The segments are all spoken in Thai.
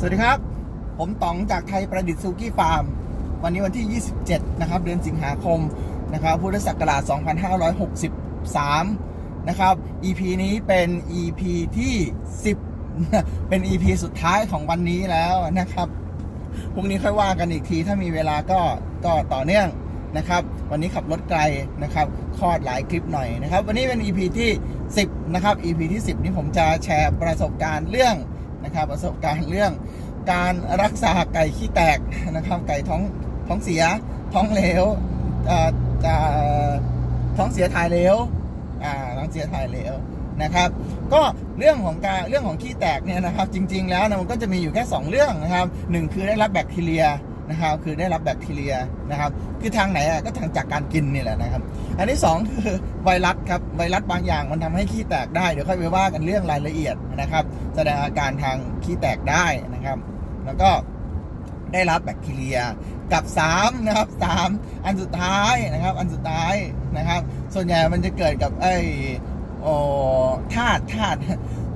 สวัสดีครับ ผมต๋องจากไทยประดิษฐ์ซูกี้ฟาร์ม วันนี้วันที่ 27 นะครับ เดือนสิงหาคมนะครับพุทธศักราช 2563 นะครับ EP นี้เป็น EP ที่ 10 เป็น EP สุดท้ายของวันนี้แล้วนะครับพรุ่งนี้ค่อยว่ากันอีกทีถ้ามีเวลาก็ก็ต่อเนื่องนะครับ วันนี้ขับรถไกลนะครับคลอดหลายคลิปหน่อยนะครับ วันนี้เป็น EP ที่ 10 นะครับ EP ที่ 10 นี้ผมจะแชร์ประสบการณ์เรื่อง นะครับ ประสบการณ์เรื่องการรักษาไก่ขี้แตกนะครับ ไก่ท้องท้องเสีย ท้องเหลวท้องเสียถ่ายเหลวท้องเสียถ่ายเหลวนะครับ ก็เรื่องของการเรื่องของขี้แตกเนี่ยนะครับ จริง ๆ แล้วนะมันก็จะมีอยู่แค่ 2 เรื่องนะครับหนึ่งคือได้รับแบคทีเรีย นะครับคือได้รับแบคทีเรียนะครับคือทางไหนอะก็ทางจากการกินนี่แหละนะครับ อันที่สองคือไวรัสครับไวรัสบางอย่างมันทำให้ขี้แตกได้เดี๋ยวค่อยไปว่ากันเรื่องรายละเอียดนะครับ แสดงอาการทางขี้แตกได้นะครับ แล้วก็ได้รับแบคทีเรียกับ3นะครับ3อันสุดท้ายนะครับ อันสุดท้ายนะครับ ส่วนใหญ่มันจะเกิดกับไอ้โอ้ธาตุธาตุ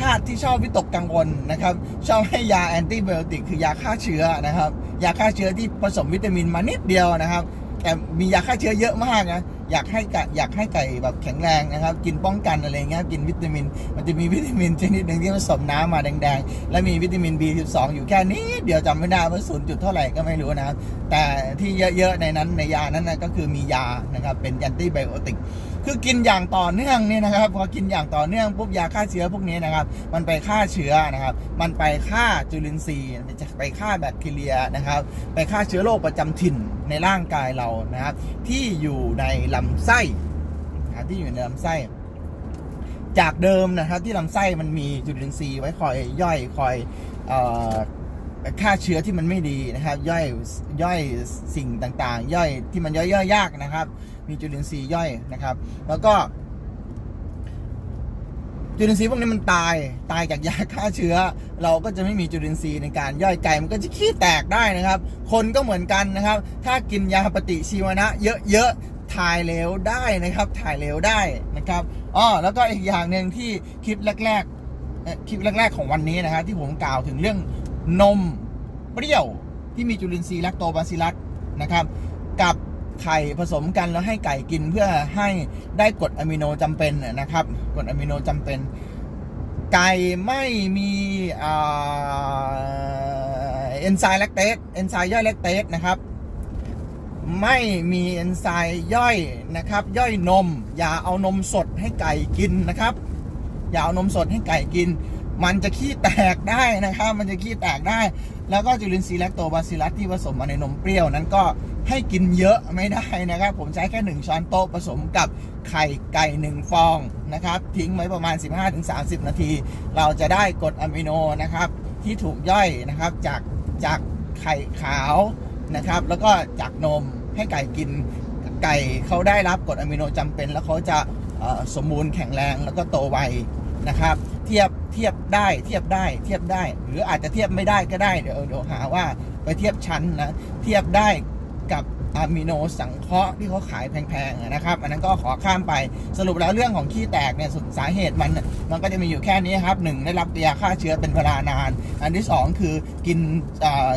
ธาตุที่ชอบวิตกกังวลนะครับชอบให้ยาแอนติไบโอติกคือยาฆ่าเชื้อนะครับ ยาฆ่าเชื้อที่ผสมวิตามินมานิดเดียวนะครับ แต่มียาฆ่าเชื้อเยอะมากนะอยากให้ไก่อยากให้ไก่แบบแข็งแรงนะครับ กินป้องกันอะไรเงี้ยกินวิตามิน มันจะมีวิตามินชนิดหนึ่งที่ผสมน้ำมาแดงๆ และมีวิตามิน B12 อยู่แค่นี้เดี๋ยวจำไม่ได้ว่าศูนย์จุดเท่าไหร่ก็ไม่รู้นะครับแต่ที่เยอะๆในนั้นในยานั้นนะก็คือมียานะครับเป็นแอนติไบโอติกคือกินอย่างต่อเนื่องเนี่ยนะครับพอกินอย่างต่อเนื่องปุ๊บยาฆ่าเชื้อพวกนี้นะครับ มันไปฆ่าเชื้อนะครับ มันไปฆ่าจุลินทรีย์มันจะไปฆ่าแบคทีเรียนะครับ ไปฆ่าเชื้อโรคประจำถิ่นในร่างกายเรานะครับ ที่อยู่ในลำไส้นะที่อยู่ในลำไส้ จากเดิมนะครับ ที่ลำไส้มันมีจุลินทรีย์ไว้คอยย่อยคอยเอ่อฆ่าเชื้อที่มันไม่ดีนะครับ ย่อยย่อยสิ่งต่างๆ ย่อยที่มันย่อยๆยากนะครับ มีจุลินทรีย์ย่อยนะครับ แล้วก็ จุลินทรีย์พวกนี้มันตายตายจากยาฆ่าเชื้อ เราก็จะไม่มีจุลินทรีย์ในการย่อยไก่มันก็จะขี้แตกได้นะครับ คนก็เหมือนกันนะครับ ถ้ากินยาปฏิชีวนะ เยอะๆถ่ายเหลวได้นะครับ ถ่ายเหลวได้นะครับอ๋อแล้วก็อีกอย่างหนึ่งที่คลิปแรกๆคลิปแรก ๆ ของวันนี้นะครับที่ผมกล่าวถึงเรื่องนมเปรี้ยวที่มีจุลินทรีย์แลคโตบาซิลัสนะครับ กับ ไข่ผสมกันแล้วให้ไก่กินเพื่อให้ได้กรดอะมิโนจำเป็นนะครับกรดอะมิโนจำเป็น ไก่ไม่มีเอนไซม์แลคเตสเอนไซม์ย่อยแลคเตสนะครับ ไม่มีเอนไซม์ย่อยนะครับ ย่อยนม อย่าเอานมสดให้ไก่กินนะครับ อย่าเอานมสดให้ไก่กิน มันจะขี้แตกได้นะครับ มันจะขี้แตกได้ แล้วก็จุลินทรีย์แลคโตบาซิลลัสที่ผสมมาในนมเปรี้ยวนั้นก็ให้กินเยอะไม่ได้นะครับ ผมใช้แค่ 1 ช้อนโต๊ะผสมกับไข่ไก่ 1 ฟองนะครับ ทิ้งไว้ประมาณ 15-30 นาที เราจะได้กรดอะมิโนนะครับ ที่ถูกย่อยนะครับจากจากไข่ขาวนะครับ แล้วก็จากนมให้ไก่กินไก่เขาได้รับกรดอะมิโนจำเป็น แล้วเขาจะสมบูรณ์แข็งแรงแล้วก็โตไวนะครับ เทียบ เทียบได้เทียบได้เทียบได้ หรืออาจจะเทียบไม่ได้ก็ได้เดี๋ยวเดี๋ยวหาว่าไปเทียบชั้นนะเทียบได้กับอะมิโนสังเคราะห์ที่เขาขายแพงๆนะครับ อันนั้นก็ขอข้ามไปสรุปแล้วเรื่องของขี้แตกเนี่ยสุดสาเหตุมันมันก็จะมีอยู่แค่นี้ครับหนึ่งได้รับยาฆ่าเชื้อเป็นเวลานาน อันที่สองคือกิน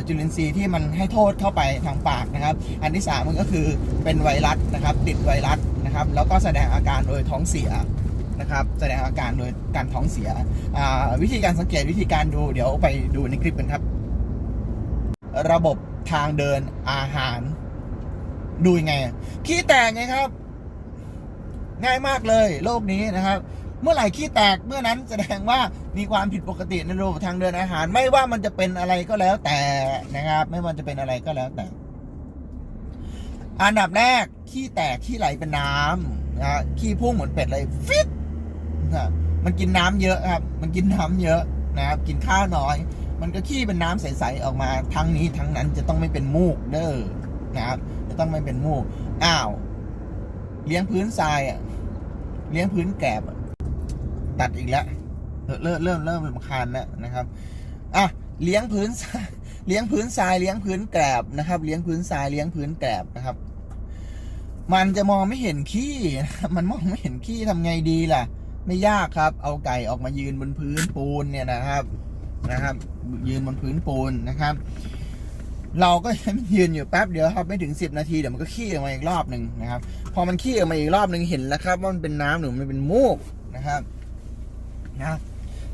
จุลินทรีย์ที่มันให้โทษเข้าไปทางปากนะครับ อันที่สามมันก็คือเป็นไวรัสนะครับติดไวรัสนะครับ แล้วก็แสดงอาการโดยท้องเสีย นะครับแสดงอาการโดยการท้องเสีย วิธีการสังเกตวิธีการดูเดี๋ยวไปดูในคลิปกันครับ ระบบทางเดินอาหาร ดูยังไง ขี้แตกไงครับ ง่ายมากเลยโลกนี้นะครับ เมื่อไหร่ขี้แตกเมื่อนั้นแสดงว่ามีความผิดปกติในระบบทางเดินอาหาร ไม่ว่ามันจะเป็นอะไรก็แล้วแต่นะครับ ไม่ว่าจะเป็นอะไรก็แล้วแต่ อันดับแรกขี้แตกขี้ไหลเป็นน้ำนะขี้พุ่งเหมือนเป็ดเลยฟิต มันกินน้ำเยอะครับ มันกินน้ำเยอะนะครับ กินข้าวน้อย มันก็ขี้เป็นน้ำใสๆออกมาทั้งนี้ทั้งนั้นจะต้องไม่เป็นมูกเด้อนะครับ จะต้องไม่เป็นมูก อ้าว เลี้ยงพื้นทรายอะ เลี้ยงพื้นแกบตัดอีกแล้วเริ่มเริ่มเริ่มเริ่มรำคาญแล้วนะครับอะเลี้ยงพื้นทรายเลี้ยงพื้นทรายเลี้ยงพื้นแกลบนะครับ เลี้ยงพื้นทรายเลี้ยงพื้นแกลบนะครับ มันจะมองไม่เห็นขี้ มันมองไม่เห็นขี้ทำไงดีล่ะ ไม่ยากครับ เอาไก่ออกมายืนบนพื้นปูนเนี่ยนะครับนะครับ ยืนบนพื้นปูนนะครับ เราก็ให้ยืนอยู่แป๊บเดียวครับไม่ถึง 10 นาทีเดี๋ยวมันก็ขี้ออกมาอีกรอบหนึ่งนะครับ พอมันขี้ออกมาอีกรอบหนึ่งเห็นแล้วครับว่ามันเป็นน้ำหรือมันเป็นมูกนะครับนะ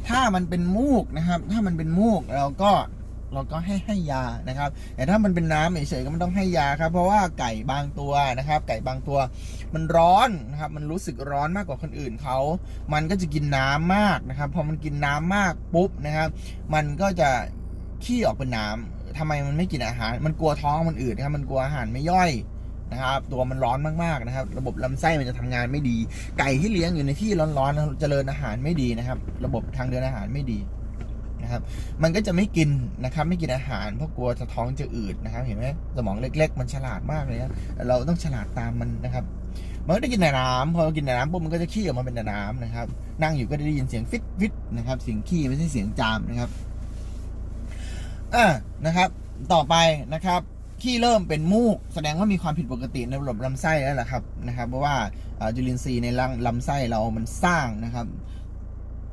ถ้ามันเป็นมูกนะครับ ถ้ามันเป็นมูกเราก็ เราก็ให้ให้ยานะครับ แต่ถ้ามันเป็นน้ำเฉยๆก็ไม่ต้องให้ยาครับ เพราะว่าไก่บางตัวนะครับ ไก่บางตัว มันร้อนนะครับ มันรู้สึกร้อนมากกว่าคนอื่นเขา มันก็จะกินน้ำมากนะครับ พอมันกินน้ำมากปุ๊บนะครับ มันก็จะขี้ออกเป็นน้ำทำไมมันไม่กินอาหาร มันกลัวท้องมันอืดนะครับ มันกลัวอาหารไม่ย่อยนะครับตัวมันร้อนมากๆนะครับ ระบบลำไส้มันจะทำงานไม่ดี ไก่ที่เลี้ยงอยู่ในที่ร้อนๆเจริญอาหารไม่ดีนะครับ ระบบทางเดินอาหารไม่ดี นะครับ มันก็จะไม่กินนะครับ ไม่กินอาหารเพราะกลัวจะท้องจะอืดนะครับ เห็นไหมสมองเล็ก ๆ มันฉลาดมากเลยนะเราต้องฉลาดตามมันนะครับมันก็ได้กินแต่น้ำพอกินแต่น้ำปุ๊บมันก็จะขี้ออกมาเป็นแต่น้ำนะครับ นั่งอยู่ก็ได้ยินเสียงฟิตฟิตนะครับ เสียงขี้ไม่ใช่เสียงจามนะครับอ่านะครับ ต่อไปนะครับขี้เริ่มเป็นมูกแสดงว่ามีความผิดปกติในระบบลำไส้แล้วล่ะครับนะครับ เพราะว่าอ่าจุลินทรีย์ในลำลำไส้เรามันสร้างนะครับ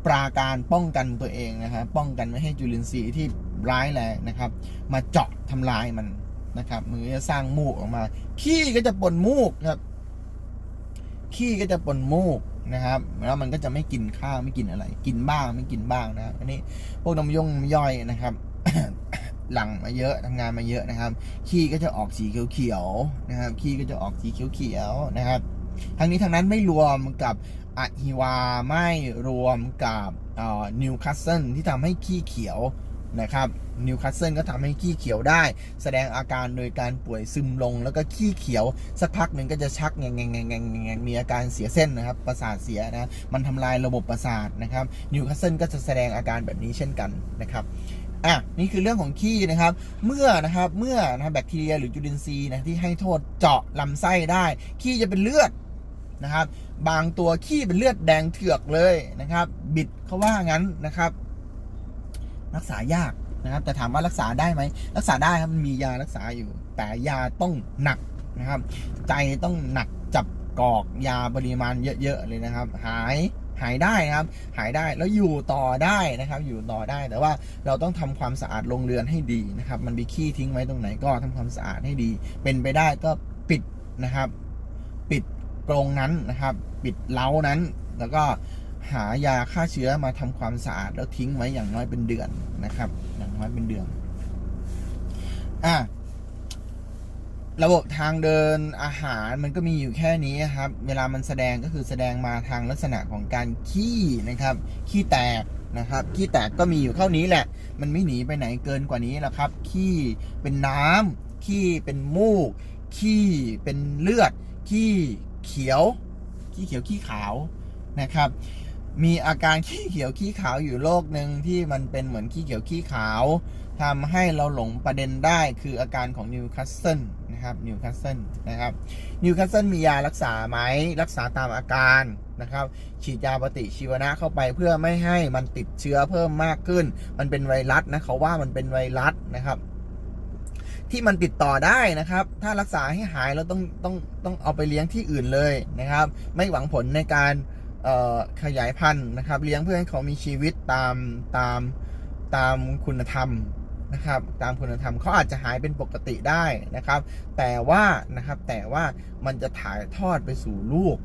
ปราการป้องกันตัวเองนะครับป้องกันไม่ให้จุลินทรีย์ที่ร้ายแรงนะครับ มาเจาะทำลายมันนะครับมันก็จะสร้างมูกออกมา ขี้ก็จะปนมูกครับ ขี้ก็จะปนมูกนะครับ แล้วมันก็จะไม่กินข้าวไม่กินอะไร กินบ้างไม่กินบ้างนะครับอันนี้พวกนมย่งย่อยนะครับ หลังมาเยอะทำงานมาเยอะนะครับ ขี้ก็จะออกสีเขียวๆนะครับ ขี้ก็จะออกสีเขียวๆนะครับทั้งนี้ทั้งนั้นไม่รวมกับ อะฮิวาไม่รวมกับนิวคาสเซิลที่ทำให้ขี้เขียวนะครับนิวคาสเซิลก็ทำให้ขี้เขียวได้ แสดงอาการโดยการป่วยซึมลง แล้วก็ขี้เขียว สักพักหนึ่งก็จะชักแงงแงงแงงแงงแงงมีอาการเสียเส้นนะครับ ประสาทเสียนะมันทำลายระบบประสาทนะครับนิวคาสเซิลก็จะแสดงอาการแบบนี้เช่นกันนะครับอะนี่คือเรื่องของขี้นะครับ เมื่อนะครับเมื่อนะแบคทีเรียหรือจุลินทรีย์นะที่ให้โทษเจาะลำไส้ได้ ขี้จะเป็นเลือด นะครับ บางตัวขี้เป็นเลือดแดงเถือกเลยนะครับ บิดเขาว่างั้นนะครับ รักษายากนะครับ แต่ถามว่ารักษาได้ไหมรักษาได้ครับมันมียารักษาอยู่ แต่ยาต้องหนักนะครับ ใจต้องหนักจับกอกยาปริมาณเยอะๆเลยนะครับ หายหายได้นะครับ หายได้แล้วอยู่ต่อได้นะครับ อยู่ต่อได้แต่ว่าเราต้องทำความสะอาดโรงเรือนให้ดีนะครับ มันมีขี้ทิ้งไว้ตรงไหนก็ทำความสะอาดให้ดี เป็นไปได้ก็ปิดนะครับ ปิด กรงนั้นนะครับ ปิดเล้านั้น แล้วก็หายาฆ่าเชื้อมาทำความสะอาด แล้วทิ้งไว้อย่างน้อยเป็นเดือนนะครับ อย่างน้อยเป็นเดือนอะระบบทางเดินอาหารมันก็มีอยู่แค่นี้ครับ เวลามันแสดงก็คือแสดงมาทางลักษณะของการขี้นะครับ ขี้แตกนะครับ ขี้แตกก็มีอยู่เท่านี้แหละ มันไม่หนีไปไหนเกินกว่านี้แล้วครับ ขี้เป็นน้ำขี้เป็นมูก ขี้เป็นเลือด ขี้ เขียว ขี้เขียวขี้ขาวนะครับ มีอาการขี้เขียวขี้ขาวอยู่โรคหนึ่งที่มันเป็นเหมือนขี้เขียวขี้ขาวทำให้เราหลงประเด็นได้คืออาการของนิวคาสเซิลนะครับนิวคาสเซิลนะครับนิวคาสเซิลมียารักษาไหมรักษาตามอาการนะครับ ฉีดยาปฏิชีวนะเข้าไปเพื่อไม่ให้มันติดเชื้อเพิ่มมากขึ้น มันเป็นไวรัสนะเขาว่ามันเป็นไวรัสนะครับ ที่มันติดต่อได้นะครับ ถ้ารักษาให้หายเราต้องต้องต้องเอาไปเลี้ยงที่อื่นเลยนะครับ ไม่หวังผลในการขยายพันธุ์นะครับ เลี้ยงเพื่อให้เขามีชีวิตตามตามตามคุณธรรมนะครับ ตามคุณธรรมเขาอาจจะหายเป็นปกติได้นะครับ แต่ว่านะครับแต่ว่ามันจะถ่ายทอดไปสู่ลูก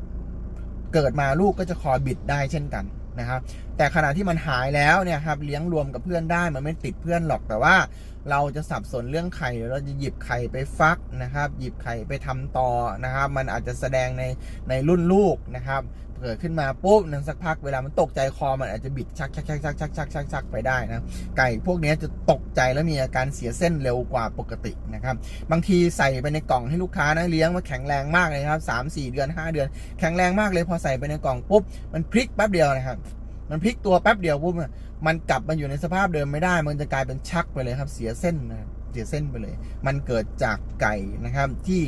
เกิดมาลูกก็จะคอยบิดได้เช่นกันนะครับ แต่ขณะที่มันหายแล้วเนี่ยครับเลี้ยงรวมกับเพื่อนได้มันไม่ติดเพื่อนหรอกแต่ว่า เราจะสับสนเรื่องไข่เราจะหยิบไข่ไปฟักนะครับ หยิบไข่ไปทำต่อนะครับ มันอาจจะแสดงในในรุ่นลูกนะครับเกิดขึ้นมาปุ๊บนึงสักพักเวลามันตกใจคอมันอาจจะบิดชักชักชักชักชักชักชักชักไปได้นะไก่พวกนี้จะตกใจแล้วมีอาการเสียเส้นเร็วกว่าปกตินะครับ บางทีใส่ไปในกล่องให้ลูกค้านะเลี้ยงมาแข็งแรงมากเลยครับสามสี่เดือนห้าเดือน แข็งแรงมากเลยพอใส่ไปในกล่องปุ๊บมันพลิกแป๊บเดียวนะครับ มันพลิกตัวแป๊บเดียวปุ๊บอะมันกลับมาอยู่ในสภาพเดิมไม่ได้ มันจะกลายเป็นชักไปเลยครับ เสียเส้นนะครับเสียเส้นไปเลย มันเกิดจากไก่นะครับที่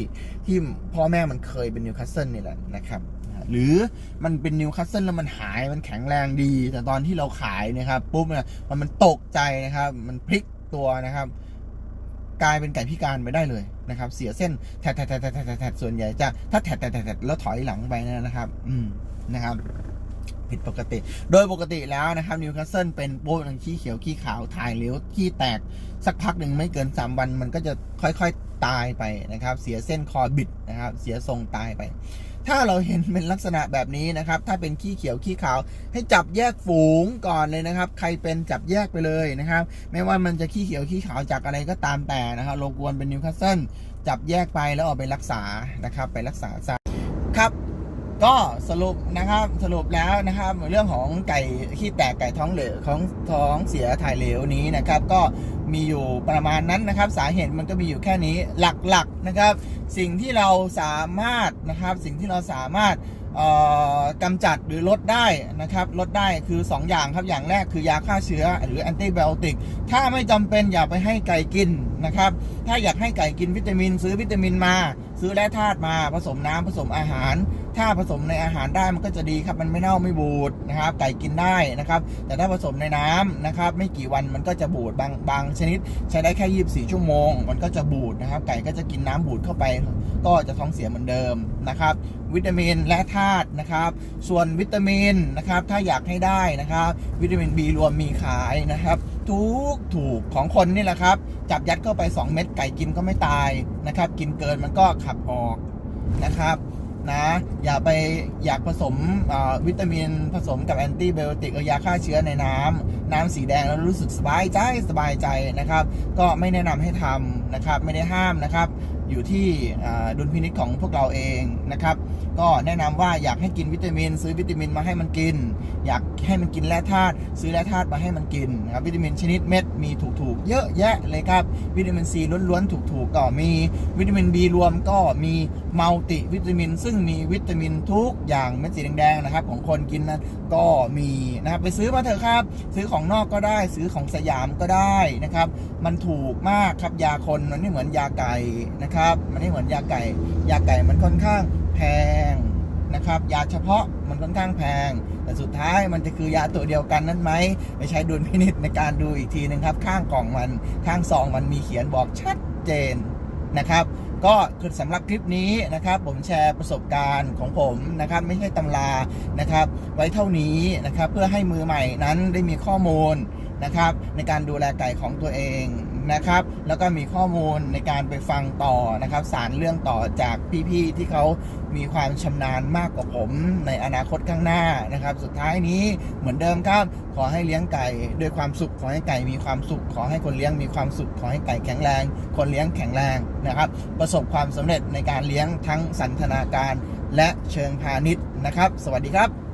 ที่พ่อแม่มันเคยเป็นนิวคาสเซิลนี่แหละนะครับ หรือมันเป็นนิวคาสเซิลแล้วมันหายมันแข็งแรงดี แต่ตอนที่เราขายนะครับปุ๊บเนี่ยมันมันตกใจนะครับ มันพลิกตัวนะครับกลายเป็นไก่พิการไปได้เลยนะครับ เสียเส้นแทะแทะแทะแทะแทะแทะส่วนใหญ่จะถ้าแทะแทะแทะแล้วถอยหลังไปนะครับ อืมนะครับ ผิดปกติ โดยปกติแล้วนะครับนิวคาสเซิลเป็นโป๊ะทางขี้เขียวขี้ขาวถ่ายเหลวขี้แตกสักพักหนึ่งไม่เกิน 3 วัน มันก็จะค่อยๆตายไปนะครับ เสียเส้นคอบิดนะครับ เสียทรงตายไป ถ้าเราเห็นเป็นลักษณะแบบนี้นะครับ ถ้าเป็นขี้เขียวขี้ขาว ให้จับแยกฝูงก่อนเลยนะครับ ใครเป็นจับแยกไปเลยนะครับ ไม่ว่ามันจะขี้เขียวขี้ขาวจากอะไรก็ตามแต่นะครับโลกวนเป็นนิวคาสเซิลจับแยกไปแล้วเอาไปรักษานะครับ ไปรักษาซะครับ ก็สรุปนะครับสรุปแล้วนะครับ เรื่องของไก่ขี้แตกไก่ท้องเหลวของท้องเสียถ่ายเหลวนี้นะครับ ก็มีอยู่ประมาณนั้นนะครับ สาเหตุมันก็มีอยู่แค่นี้หลักๆนะครับ สิ่งที่เราสามารถนะครับ สิ่งที่เราสามารถเอ่อกำจัดหรือลดได้นะครับลดได้คือ 2 อย่างครับอย่างแรกคือยาฆ่าเชื้อหรือแอนติไบโอติกถ้าไม่จำเป็นอย่าไปให้ไก่กินนะครับ ถ้าอยากให้ไก่กินวิตามิน ซื้อวิตามินมา ซื้อแร่ธาตุมาผสมน้ำผสมอาหาร ถ้าผสมในอาหารได้มันก็จะดีครับ มันไม่เน่าไม่บูดนะครับ ไก่กินได้นะครับ แต่ถ้าผสมในน้ำนะครับ ไม่กี่วันมันก็จะบูดบางบางชนิด ใช้ได้แค่ 24 ชั่วโมง มันก็จะบูดนะครับ ไก่ก็จะกินน้ำบูดเข้าไป ก็จะท้องเสียเหมือนเดิมนะครับ วิตามินและธาตุนะครับ ส่วนวิตามินนะครับ ถ้าอยากให้ได้นะครับ วิตามิน B รวมมีขายนะครับทุกถูกของคนนี่แหละครับ จับยัดเข้าไป 2 เม็ดไก่กินก็ไม่ตายนะครับ กินเกินมันก็ขับออกนะครับ นะ อย่าไปอยากผสมวิตามินผสมกับแอนตี้ไบโอติกเอยาฆ่าเชื้อในน้ำน้ำสีแดงแล้วรู้สึกสบายใจสบายใจนะครับ ก็ไม่แนะนำให้ทำนะครับ ไม่ได้ห้ามนะครับ อยู่ที่ดุลพินิจของพวกเราเองนะครับ ก็แนะนำว่าอยากให้กินวิตามิน ซื้อวิตามินมาให้มันกิน อยากให้มันกินแร่ธาตุซื้อแร่ธาตุมาให้มันกินนะครับวิตามินชนิดเม็ดมีถูกๆ เยอะแยะเลยครับ วิตามินซีล้วนๆถูกๆ ก็มีวิตามิน B รวมก็มีมัลติวิตามิน ซึ่งมีวิตามินทุกอย่างเม็ดสีแดงๆนะครับของคนกินนั้นก็มีนะครับไปซื้อมาเถอะครับ ซื้อของนอกก็ได้ซื้อของสยามก็ได้นะครับมันถูกมากครับยาคนมันไม่เหมือนยาไก่นะครับมันไม่เหมือนยาไก่ยาไก่มันค่อนข้าง แพงนะครับ ยาเฉพาะมันค่อนข้างแพง แต่สุดท้ายมันจะคือยาตัวเดียวกันนั้นไหมไปใช้ดุลพินิจในการดูอีกทีหนึ่งครับ ข้างกล่องมันข้างซองมันมีเขียนบอกชัดเจนนะครับ ก็คือสำหรับคลิปนี้นะครับ ผมแชร์ประสบการณ์ของผมนะครับ ไม่ใช่ตำรานะครับ ไว้เท่านี้นะครับ เพื่อให้มือใหม่นั้นได้มีข้อมูลนะครับ ในการดูแลไก่ของตัวเอง นะครับ แล้วก็มีข้อมูลในการไปฟังต่อนะครับ สารเรื่องต่อจากพี่ๆที่เขามีความชำนาญมากกว่าผมในอนาคตข้างหน้านะครับ สุดท้ายนี้เหมือนเดิมครับ ขอให้เลี้ยงไก่ด้วยความสุขขอให้ไก่มีความสุข ขอให้คนเลี้ยงมีความสุข ขอให้ไก่แข็งแรง คนเลี้ยงแข็งแรงนะครับ ประสบความสำเร็จในการเลี้ยงทั้งสันทนาการและเชิงพาณิชย์นะครับ สวัสดีครับ